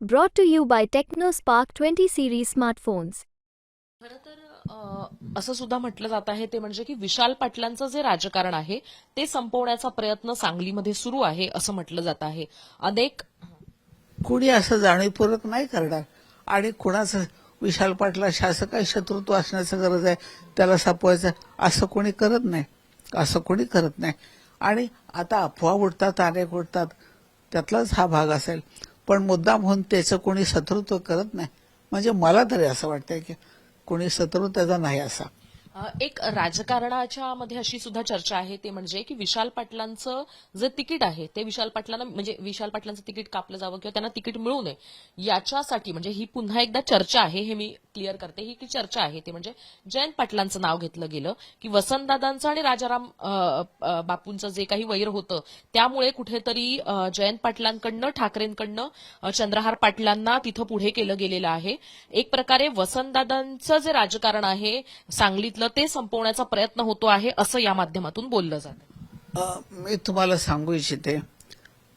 Brought to you by TechnoSpark 20 series smartphones. खरं तर अ, असं सुद्धा म्हटलं जात आहे ते म्हणजे की विशाल पाटलांचं जे राजकारण आहे ते संपवण्याचा प्रयत्न सांगलीमध्ये सुरू आहे असं म्हटलं जात आहे. अनेक कुणी असं जाणीवपूर्वक नाही करणार. आणि कुणाचं? विशाल पाटला शासक काही शत्रुत्व असण्याचं गरज आहे त्याला सापवायचं असं कोणी करत नाही. असं कोणी करत नाही. आणि आता अफवा उडतात अनेक उडतात. त्यातलाच हा भाग असेल. पण मुद्दाम होऊन त्याचं कोणी शत्रुत्व करत नाही. म्हणजे मला तरी असं वाटतंय की कोणी शत्रू त्याचा नाही असा. एक राजकारणाच्या मध्ये अशी सुद्धा चर्चा आहे. ते म्हणजे की विशाल पाटलांचं जे तिकीट आहे ते विशाल पाटलांना म्हणजे विशाल पाटलांचं तिकीट कापलं जावं किंवा त्यांना तिकीट मिळू नये याच्यासाठी म्हणजे ही पुन्हा एकदा चर्चा आहे हे मी क्लिअर करते. ही की चर्चा आहे ते म्हणजे जयंत पाटलांचं नाव घेतलं गेलं की वसंतदादांचं आणि राजाराम बापूंचं जे काही वैर होतं त्यामुळे कुठेतरी जयंत पाटलांकडनं ठाकरेंकडनं चंद्रहार पाटलांना तिथं पुढे केलं गेलेलं आहे. एक प्रकारे वसंतदादांचं जे राजकारण आहे सांगलीतलं ते संपवण्याचा प्रयत्न होतो आहे असं या माध्यमातून बोललं जातं मी तुम्हाला सांगू इच्छिते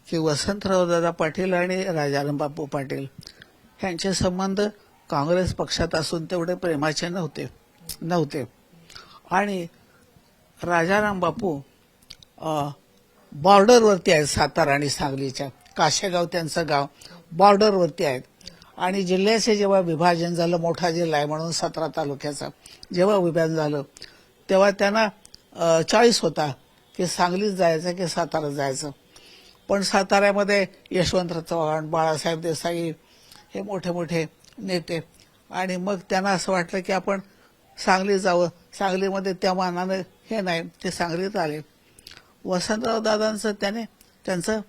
की वसंतराव दादा पाटील आणि राजारामबापू पाटील यांचे संबंध काँग्रेस पक्षात असून तेवढे प्रेमाचे नव्हते नव्हते. आणि राजाराम बापू बॉर्डरवरती आहेत सातारा आणि सांगलीच्या. काशेगाव त्यांचं गाव बॉर्डरवरती आहेत. आणि जिल्ह्याचे जेव्हा विभाजन झालं मोठा जिल्हा आहे म्हणून सतरा तालुक्याचा जेव्हा विभाजन झालं तेव्हा त्यांना चॉईस होता की सांगलीत जायचं की सातारा जायचं. पण साताऱ्यामध्ये यशवंतराव चव्हाण बाळासाहेब देसाई हे मोठे मोठे नेते. आणि मग त्यांना असं वाटलं की आपण सांगली जावं. सांगलीमध्ये त्या मानानं हे नाही ते सांगलीत आले. वसंतराव दादांचं त्याने त्यांचं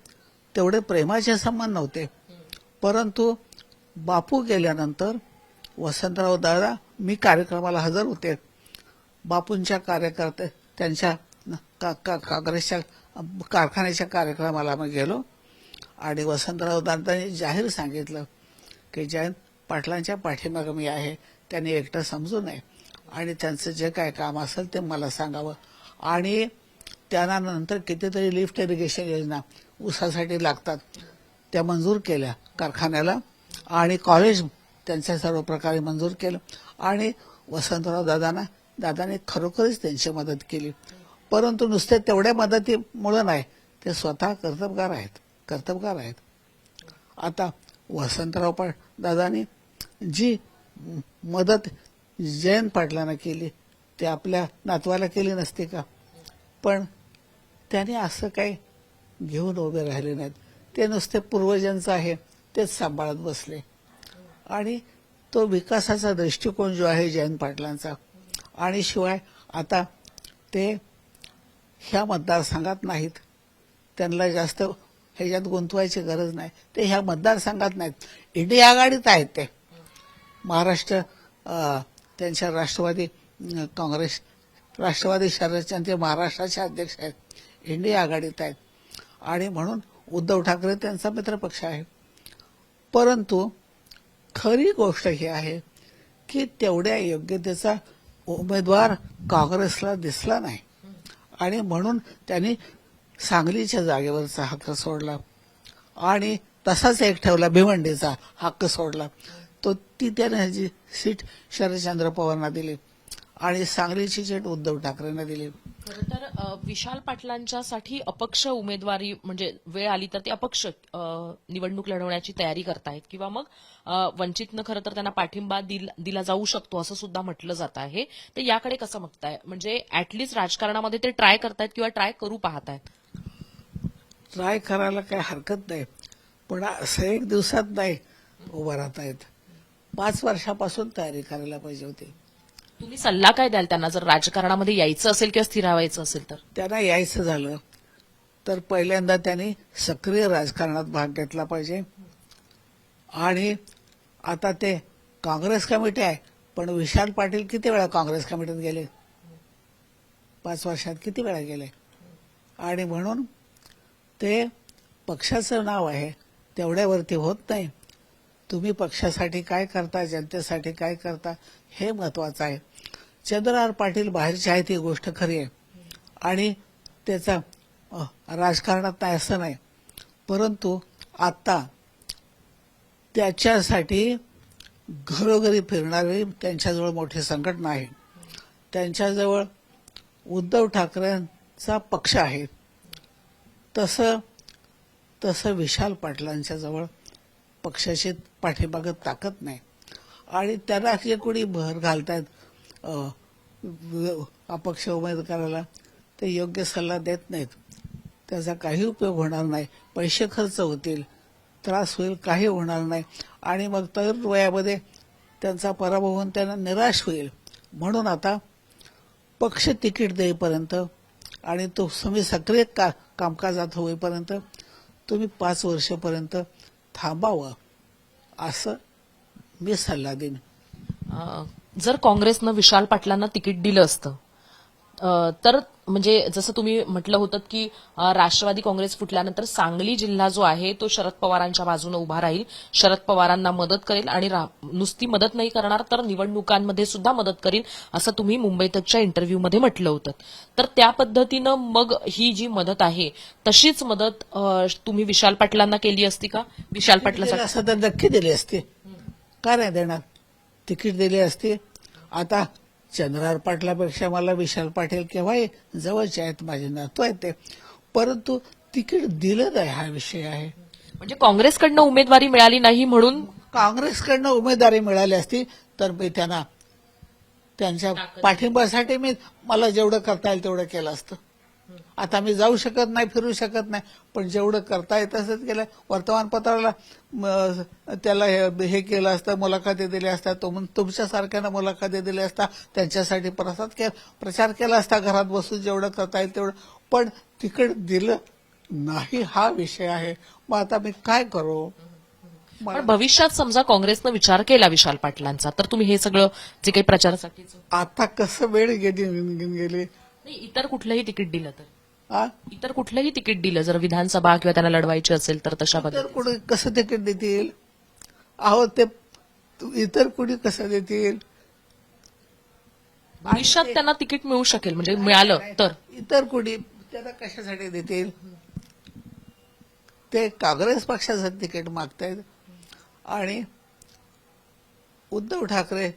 तेवढे प्रेमाचे संबंध नव्हते. परंतु बापू गेल्यानंतर वसंतराव दादा मी कार्यक्रमाला हजर होते. बापूंच्या कार्यकर्ते त्यांच्या का- का- काँग्रेसच्या कारखान्याच्या कार्यक्रमाला आम्ही गेलो. आणि वसंतराव दादांनी जाहीर सांगितलं की जयंत पाटलांच्या पाठीमागं मी आहे त्यांनी एकटं समजू नये. आणि त्यांचं जे काय काम असेल ते मला सांगावं. आणि त्यांना नंतर कितीतरी लिफ्ट इरिगेशन योजना ऊसासाठी लागतात त्या मंजूर केल्या कारखान्याला. आणि कॉलेज त्यांच्या सर्व प्रकारे मंजूर केलं. आणि वसंतराव दादांना दादाने खरोखरच त्यांची मदत केली. परंतु नुसते तेवढ्या मदतीमुळं नाही ते स्वतः कर्तबगार आहेत कर्तबगार आहेत. आता वसंतराव पा दादानी जी मदत जयंत पाटलांना केली ते आपल्या नातवाला केली नसते का? पण त्याने असं काही घेऊन उभे राहिले नाहीत. ते नुसते पूर्वजांचं आहे. तेच सांभाळत बसले. आणि तो विकासाचा दृष्टिकोन जो आहे जयंत पाटलांचा आणि शिवाय आता ते ह्या मतदारसंघात नाहीत. त्यांना जास्त ह्याच्यात गुंतवायची गरज नाही. ते ह्या मतदारसंघात नाहीत. इंडिया आघाडीत आहेत ते. महाराष्ट्र त्यांच्या राष्ट्रवादी काँग्रेस राष्ट्रवादी शरदचंद्र ते महाराष्ट्राचे अध्यक्ष आहेत. इंडिया आघाडीत आहेत. आणि म्हणून उद्धव ठाकरे त्यांचा मित्रपक्ष आहे. परंतु खरी गोष्ट ही आहे की तेवढ्या योग्यतेचा उमेदवार काँग्रेसला दिसला नाही. आणि म्हणून त्यांनी सांगलीच्या जागेवरचा हक्क सोडला. आणि तसाच एक ठेवला भिवंडीचा हक्क सोडला. तो ती त्याने जी सीट शरदचंद्र पवारांना दिली. आणि सांगलीची सीट उद्धव ठाकरेंना दिली. खरं तर विशाल पाटलांच्यासाठी अपक्ष उमेदवारी म्हणजे वेळ आली तर ते अपक्ष निवडणूक लढवण्याची तयारी करतायत. किंवा मग वंचितनं खरं तर त्यांना पाठिंबा दिल- दिला जाऊ शकतो असं सुद्धा म्हटलं जात आहे. तर याकडे कसं बघताय? म्हणजे ऍटलीस्ट राजकारणामध्ये ते ट्राय करतायत किंवा ट्राय करू पाहतायत? ट्राय करायला काही हरकत नाही. पण असं एक दिवसात नाही उभं राहतायत. पाच वर्षापासून तयारी करायला पाहिजे होती. तुम्ही सल्ला काय द्याल त्यांना? जर राजकारणामध्ये यायचं असेल किंवा स्थिरावायचं असेल तर? त्यांना यायचं झालं तर पहिल्यांदा त्यांनी सक्रिय राजकारणात भाग घेतला पाहिजे. आणि आता ते काँग्रेस कमिटी आहे पण विशाल पाटील किती वेळा काँग्रेस कमिटीत गेले? पाच वर्षात किती वेळा गेले? आणि म्हणून ते पक्षाचं नाव आहे तेवढ्यावरती होत नाही. तुम्ही पक्षासाठी काय करता जनतेसाठी काय करता हे महत्वाचं आहे. चंद्रहार पाटील बाहेरचे आहेत ही गोष्ट खरी आहे. आणि त्याचा राजकारणात नाही असं नाही. परंतु आत्ता त्याच्यासाठी घरोघरी फिरणारी त्यांच्याजवळ मोठी संघटना आहे त्यांच्याजवळ उद्धव ठाकरेंचा पक्ष आहे. तसं तसं विशाल पाटलांच्या जवळ पक्षाशी पाठीमागत ताकद नाही. आणि त्यांना जे कोणी भर घालतायत अपक्ष उमेदवाराला ते योग्य सल्ला देत नाहीत. त्याचा काही उपयोग होणार नाही. पैसे खर्च होतील त्रास होईल काही होणार नाही. आणि मग तरुण वयामध्ये त्यांचा पराभव होऊन त्यांना निराश होईल. म्हणून आता पक्ष तिकीट देईपर्यंत आणि तो तुम्ही सक्रिय का कामकाजात होईपर्यंत तुम्ही पाच वर्षापर्यंत थांबावं असं मी सल्ला देईन. जर काँग्रेसनं विशाल पाटलांना तिकीट दिलं असतं तर म्हणजे जसं तुम्ही म्हटलं होतं की राष्ट्रवादी काँग्रेस फुटल्यानंतर सांगली जिल्हा जो आहे तो शरद पवारांच्या बाजूने उभा राहील. शरद पवारांना मदत करेल आणि नुसती मदत नाही करणार तर निवडणुकांमध्ये सुद्धा मदत करेल असं तुम्ही मुंबईतच्या इंटरव्ह्यूमध्ये म्हटलं होतं. तर त्या पद्धतीनं मग ही जी मदत आहे तशीच मदत तुम्ही विशाल पाटलांना केली असती का? विशाल पाटलासाठी नक्की दिली असती. का नाही देणार? तिकीट दिली असती. आता चंद्रहार पाटलापेक्षा मला विशाल पाटील केव्हाही जवळचे आहेत माझे नातू आहेत ते. परंतु तिकीट दिलं नाही हा विषय आहे. म्हणजे काँग्रेसकडनं उमेदवारी मिळाली नाही म्हणून? काँग्रेसकडनं उमेदवारी मिळाली असती तर मी त्यांना त्यांच्या पाठिंब्यासाठी मी मला जेवढं करता येईल तेवढं केलं असतं. आता मी जाऊ शकत नाही फिरू शकत नाही. पण जेवढं करता येत असत केलं. वर्तमानपत्राला त्याला हे केलं असतं मुलाखती दिल्या असत्या तुम तुमच्यासारख्यानं मुलाखती दिल्या असता त्यांच्यासाठी प्रसाद के प्रचार केला असता. घरात बसून जेवढं करता येईल तेवढं. पण तिकड दिलं नाही हा विषय आहे. मग आता मी काय करू? पण भविष्यात समजा काँग्रेसनं विचार केला विशाल पाटलांचा तर तुम्ही हे सगळं जे काही प्रचारासाठीच आता कसं वेळ गेली गेली? नाही इतर कुठलंही तिकीट दिलं तर. आ? इतर कुठलंही तिकीट दिलं जर विधानसभा किंवा त्यांना लढवायची असेल तर तशा तर कुणी कसं तिकीट देतील? अहो ते इतर कुणी कसं देतील? भविष्यात त्यांना तिकीट मिळू शकेल म्हणजे मिळालं तर. इतर कुणी त्याला कशासाठी देतील? ते काँग्रेस पक्षाचं तिकीट मागतायत. आणि उद्धव ठाकरे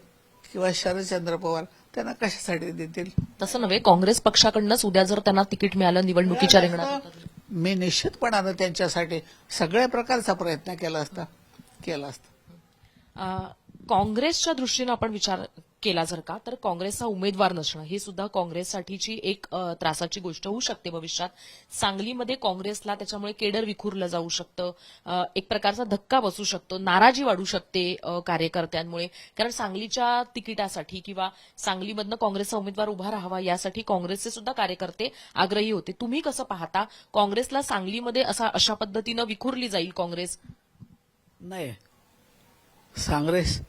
किंवा शरदचंद्र पवार त्यांना कशासाठी देतील? तसं नव्हे काँग्रेस पक्षाकडनंच उद्या जर त्यांना तिकीट मिळालं निवडणुकीच्या रिंगणात. मी निश्चितपणानं त्यांच्यासाठी सगळ्या प्रकारचा प्रयत्न केला असता केला असता. काँग्रेसच्या दृष्टीनं आपण विचार केला जर का तर काँग्रेसचा उमेदवार नसणं ही सुद्धा काँग्रेससाठीची एक त्रासाची गोष्ट होऊ शकते भविष्यात. सांगलीमध्ये काँग्रेसला त्याच्यामुळे केडर विखुरलं जाऊ शकतं. एक प्रकारचा धक्का बसू शकतो नाराजी वाढू शकते कार्यकर्त्यांमुळे. कारण सांगलीच्या तिकिटासाठी किंवा सांगलीमधनं काँग्रेसचा उमेदवार उभा राहावा यासाठी काँग्रेसचे सुद्धा कार्यकर्ते आग्रही होते. तुम्ही कसं पाहता काँग्रेसला सांगलीमध्ये असा अशा पद्धतीनं विखुरली जाईल काँग्रेस? नाही. काँग्रेसचं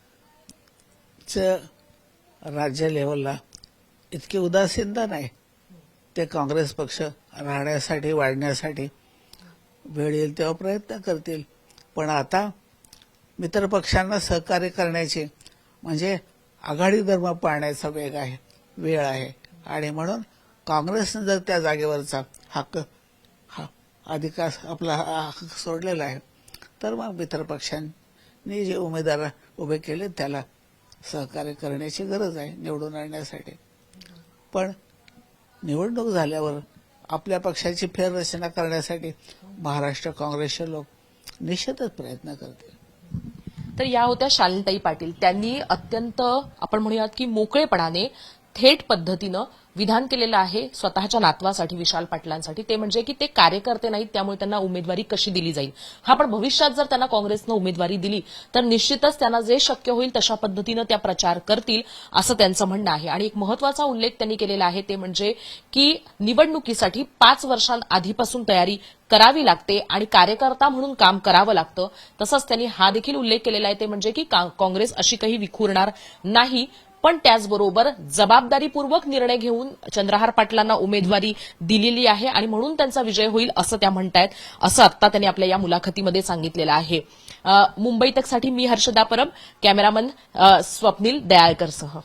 राज्य लेवलला इतकी उदासीनता नाही. ते काँग्रेस पक्ष राहण्यासाठी वाढण्यासाठी वेळ येईल तेव्हा प्रयत्न करतील. पण आता मित्र पक्षांना सहकार्य करण्याची म्हणजे आघाडी धर्म पाळण्याचा वेग आहे वेळ आहे. आणि म्हणून काँग्रेसनं जर त्या जागेवरचा हक्क हा अधिकार आपला हक्क सोडलेला आहे तर मग मित्र पक्षांनी जे उमेदवार उभे केले त्याला सहकार्य करण्याची गरज आहे निवडून आणण्यासाठी. पण निवडणूक झाल्यावर आपल्या पक्षाची फेररचना करण्यासाठी महाराष्ट्र काँग्रेसचे लोक निश्चितच प्रयत्न करतील. तर या होत्या शालिनताई पाटील. त्यांनी अत्यंत आपण म्हणूयात की मोकळेपणाने थेट पद्धतीनं विधान केलेलं आहे स्वतःच्या नातवासाठी विशाल पाटलांसाठी. ते म्हणजे की ते कार्यकर्ते नाहीत त्यामुळे त्यांना उमेदवारी कशी दिली जाईल? हा पण भविष्यात जर त्यांना काँग्रेसनं उमेदवारी दिली तर निश्चितच त्यांना जे शक्य होईल तशा पद्धतीनं त्या प्रचार करतील असं त्यांचं म्हणणं आहे. आणि एक महत्त्वाचा उल्लेख त्यांनी केलेला आहे ते म्हणजे की निवडणुकीसाठी पाच वर्षांआधीपासून तयारी करावी लागते आणि कार्यकर्ता म्हणून काम करावं लागतं. तसंच त्यांनी हा देखील उल्लेख केलेला आहे ते म्हणजे की का- काँग्रेस अशी काही विखुरणार नाही. पण त्याचबरोबर जबाबदारीपूर्वक निर्णय घेऊन चंद्रहार पाटलांना उमेदवारी दिलेली आहे आणि म्हणून त्यांचा विजय होईल असं त्या म्हणतायत असं आत्ता त्यांनी आपल्या या मुलाखतीमध्ये सांगितलेलं आहे. मुंबई तकसाठी मी हर्षदा परब कॅमेरामन स्वप्नील दयाळकरसह.